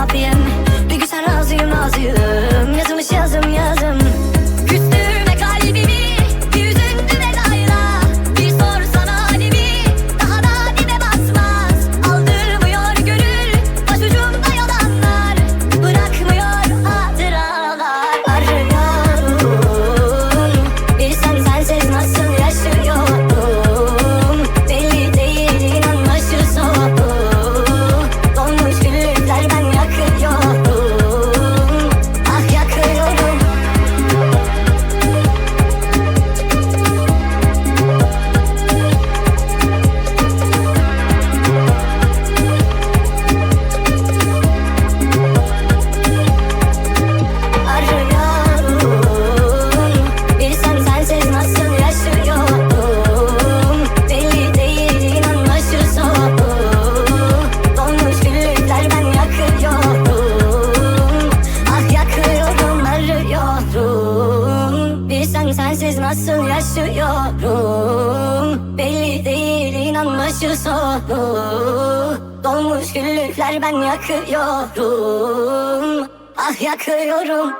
happy nasıl yaşıyorum. Belli değil inanma şu soru Dolmuş güllükler ben yakıyorum. Ah yakıyorum.